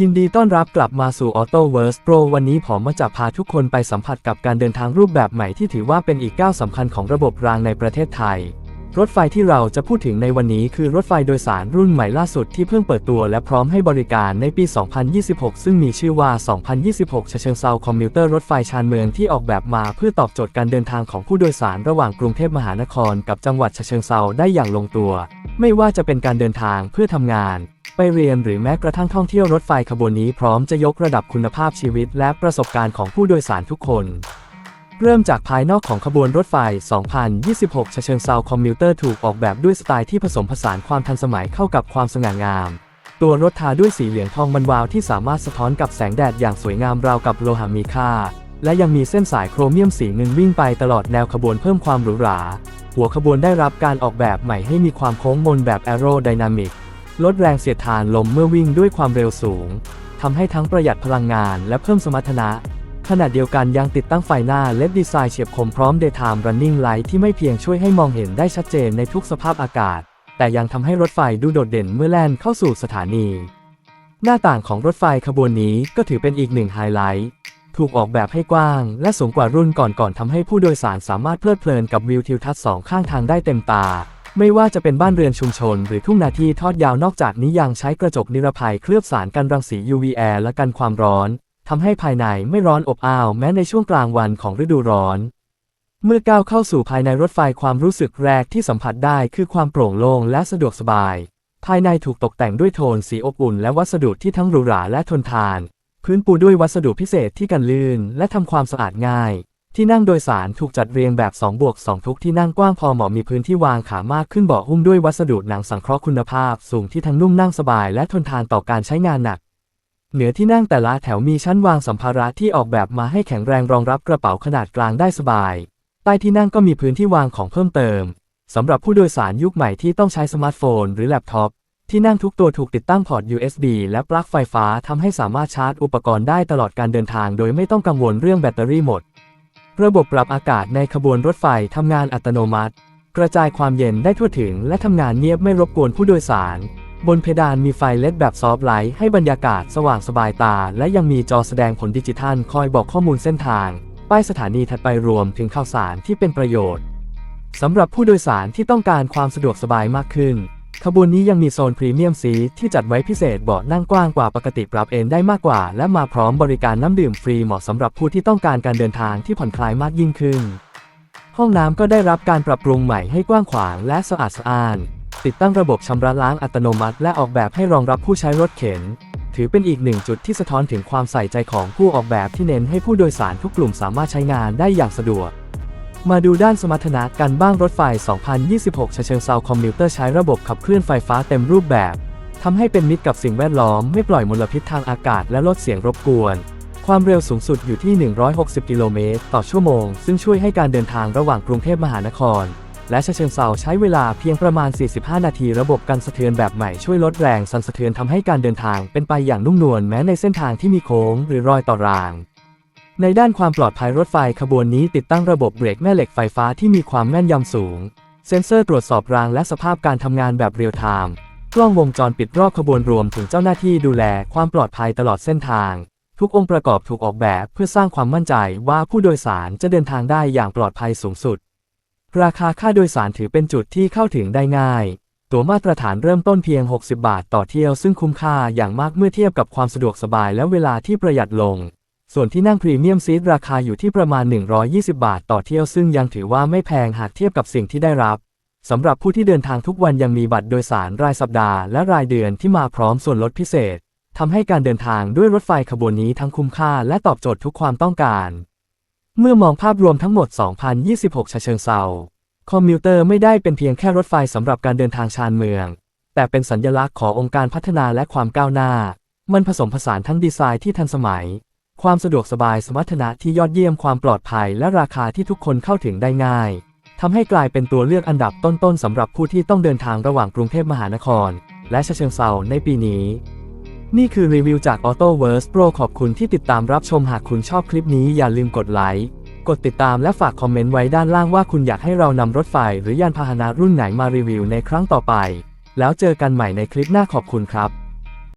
ยินดีต้อนรับกลับมาสู่ AutoVerse Pro วันนี้ผมมาจะพาทุกคนไปสัมผัสกับการเดินทางรูปแบบใหม่ที่ถือว่าเป็นอีกก้าวสำคัญของระบบรางในประเทศไทย รถไฟที่เราจะพูดถึงในวันนี้คือรถไฟโดยสารรุ่นใหม่ล่าสุดที่เพิ่งเปิดตัวและพร้อมให้บริการในปี 2026 ซึ่งมีชื่อว่า 2026 ชเชิงเซาคอมมิวเตอร์รถไฟชานเมืองที่ออกแบบมาเพื่อตอบโจทย์การเดินทางของผู้โดยสารระหว่างกรุงเทพมหานคร กับจังหวัดชเชิงเซาได้อย่างลงตัว ไม่ว่าจะเป็นการเดินทางเพื่อทำงาน ไปเรียนหรือแม้กระทั่งท่องเที่ยวรถไฟขบวนนี้พร้อมจะยกระดับคุณภาพชีวิตและประสบการณ์ของผู้โดยสารทุกคน เริ่มจากภายนอกของขบวนรถไฟ 2026ชเชิงเซาคอมมิวเตอร์ถูกออกแบบด้วยสไตล์ที่ผสมผสานความทันสมัยเข้ากับความสง่างาม ตัวรถทาด้วยสีเหลืองทองมันวาวที่สามารถสะท้อนกับแสงแดดอย่างสวยงามราวกับโลหะมีค่า และยังมีเส้นสายโครเมียมสีเงินวิ่งไปตลอดแนวขบวนเพิ่มความหรูหรา หัวขบวนได้รับการออกแบบใหม่ให้มีความโค้งมนแบบแอโรไดนามิก ลดแรงเสียดทานลมเมื่อวิ่งด้วยความเร็วสูงทำให้ทั้งประหยัดพลังงานและเพิ่มสมรรถนะ ขณะเดียวกันยังติดตั้งไฟหน้าและดีไซน์เฉียบคมพร้อม Daytime Running Light ที่ไม่เพียงช่วยให้มองเห็นได้ชัดเจนในทุกสภาพอากาศ แต่ยังทำให้รถไฟดูโดดเด่นเมื่อแล่นเข้าสู่สถานี หน้าต่างของรถไฟขบวนนี้ก็ถือเป็นอีกหนึ่งไฮไลท์ถูกออกแบบให้กว้าง และสูงกว่ารุ่นก่อนๆทำให้ผู้โดยสารสามารถเพลิดเพลินกับวิวทิวทัศน์สองข้างทางได้เต็มตา ไม่ว่าจะเป็นบ้านเรือนชุมชน หรือทุ่งนาที่ทอดยาวนอกจากนี้ยังใช้กระจกนิรภัยเคลือบสารกันรังสี UVA และกันความร้อนทำให้ภายในไม่ร้อนอบอ้าวแม้ในช่วงกลางวันของฤดูร้อน เมื่อก้าวเข้าสู่ภายในรถไฟความรู้สึกแรกที่สัมผัสได้คือความโปร่งโล่งและสะดวกสบาย ภายในถูกตกแต่งด้วยโทนสีอบอุ่นและวัสดุที่ทั้งหรูหราและทนทาน พื้นปูด้วยวัสดุพิเศษที่กันลื่น และทำความสะอาดง่าย ที่นั่งโดยสารถูกจัดเรียงแบบ2บวก2ทุกที่นั่งกว้างพอเหมาะมีพื้นที่วางขามากขึ้นเบาะหุ้มด้วยวัสดุหนังสังเคราะห์คุณภาพ สูงที่ทั้งนุ่มนั่งสบายและทนทานต่อการใช้งานหนัก เหนือที่นั่งแต่ละแถวมีชั้นวางสัมภาระที่ออกแบบมาให้แข็งแรงรองรับกระเป๋าขนาดกลางได้สบาย ใต้ที่นั่งก็มีพื้นที่วางของเพิ่มเติมสำหรับผู้โดยสารยุคใหม่ที่ต้องใช้สมาร์ทโฟน หรือแล็ปท็อปที่นั่งทุกตัวถูกติดตั้งพอร์ต USB และปลั๊กไฟฟ้าทำให้สามารถชาร์จอุปกรณ์ได้ตลอดการเดินทาง โดยไม่ต้องกังวลเรื่องแบตเตอรี่หมด ระบบปรับอากาศในขบวนรถไฟทำงานอัตโนมัติ กระจายความเย็นได้ทั่วถึงและทำงานเงียบไม่รบกวนผู้โดยสาร บนเพดานมีไฟเลดแบบซอฟต์ไลท์ให้บรรยากาศสว่างสบายตา และยังมีจอแสดงผลดิจิทัลคอยบอกข้อมูลเส้นทาง ป้ายสถานีถัดไปรวมถึงข่าวสารที่เป็นประโยชน์สำหรับผู้โดยสารที่ต้องการความสะดวกสบายมากขึ้น ขบวนนี้ยังมีโซนพรีเมียมซีทที่จัดไว้พิเศษเบาะนั่งกว้างกว่าปกติปรับเอนได้มากกว่า และมาพร้อมบริการน้ำดื่มฟรีเหมาะสำหรับผู้ที่ต้องการการเดินทางที่ผ่อนคลายมากยิ่งขึ้น ห้องน้ำก็ได้รับการปรับปรุงใหม่ให้กว้างขวางและสะอาดสะอ้าน ติดตั้งระบบชำระล้างอัตโนมัติ และออกแบบให้รองรับผู้ใช้รถเข็น ถือเป็นอีกหนึ่งจุดที่สะท้อนถึงความใส่ใจของผู้ออกแบบที่เน้นให้ผู้โดยสารทุกกลุ่มสามารถใช้งานได้อย่างสะดวก มาดูด้านสมรรถนะกันบ้างรถไฟ 2026ชเชิงเซาคอมมิวเตอร์ใช้ระบบขับเคลื่อนไฟฟ้าเต็มรูปแบบทำให้เป็นมิตรกับสิ่งแวดล้อมไม่ปล่อยมลพิษทางอากาศและลดเสียงรบกวน ความเร็วสูงสุดอยู่ที่ 160 กิโลเมตรต่อชั่วโมง ซึ่งช่วยให้การเดินทางระหว่างกรุงเทพมหานคร และฉะเชิงเซาใช้เวลาเพียงประมาณ 45 นาที ระบบกันสะเทือนแบบใหม่ช่วยลดแรงสั่นสะเทือนทำให้การเดินทางเป็นไปอย่างนุ่มนวลแม้ในเส้นทางที่มีโค้งหรือรอยต่อราง ในด้านความปลอดภัยรถไฟขบวนนี้ติดตั้งระบบเบรกแม่เหล็กไฟฟ้าที่มีความแม่นยำสูง เซ็นเซอร์ตรวจสอบรางและสภาพการทำงานแบบเรียลไทม์ กล้องวงจรปิดรอบขบวนรวมถึงเจ้าหน้าที่ดูแลความปลอดภัยตลอดเส้นทาง ทุกองค์ประกอบถูกออกแบบเพื่อสร้างความมั่นใจว่าผู้โดยสารจะเดินทางได้อย่างปลอดภัยสูงสุด ราคาค่าโดยสารถือเป็นจุดที่เข้าถึงได้ง่าย ตั๋วมาตรฐานเริ่มต้นเพียง 60 บาทต่อเที่ยวซึ่งคุ้มค่าอย่างมากเมื่อเทียบกับความสะดวกสบายและเวลาที่ประหยัดลง ส่วนที่นั่งพรีเมียมซีทราคาอยู่ที่ประมาณ 120 บาทต่อเที่ยวซึ่งยังถือว่าไม่แพงหากเทียบกับสิ่งที่ได้รับสำหรับผู้ที่เดินทางทุกวันยังมีบัตรโดยสารรายสัปดาห์และรายเดือนที่มาพร้อมส่วนลดพิเศษทำให้การเดินทางด้วยรถไฟขบวนนี้ทั้งคุ้มค่าและตอบโจทย์ทุกความต้องการ เมื่อมองภาพรวมทั้งหมด 2026ชะเชิงเซาคอมมิวเตอร์ไม่ได้เป็นเพียงแค่รถไฟสำหรับการเดินทางชานเมือง แต่เป็นสัญลักษณ์ขององค์การพัฒนาและความก้าวหน้า มันผสมผสานทั้งดีไซน์ที่ทันสมัย ความสะดวกสบายสมรรถนะที่ยอดเยี่ยมความปลอดภัยและราคาที่ทุกคนเข้าถึงได้ง่ายทำให้กลายเป็นตัวเลือกอันดับต้นๆสำหรับผู้ที่ต้องเดินทางระหว่างกรุงเทพมหานคร และฉะเชิงเซาในปีนี้ นี่คือรีวิวจาก AutoVerse Pro ขอบคุณที่ติดตามรับชมหากคุณชอบคลิปนี้อย่าลืมกดไลค์กดติดตามและฝากคอมเมนต์ไว้ด้านล่างว่าคุณอยากให้เรานำรถไฟหรือยานพาหนะรุ่นไหนมารีวิวในครั้งต่อไป แล้วเจอกันใหม่ในคลิปหน้าขอบคุณครับ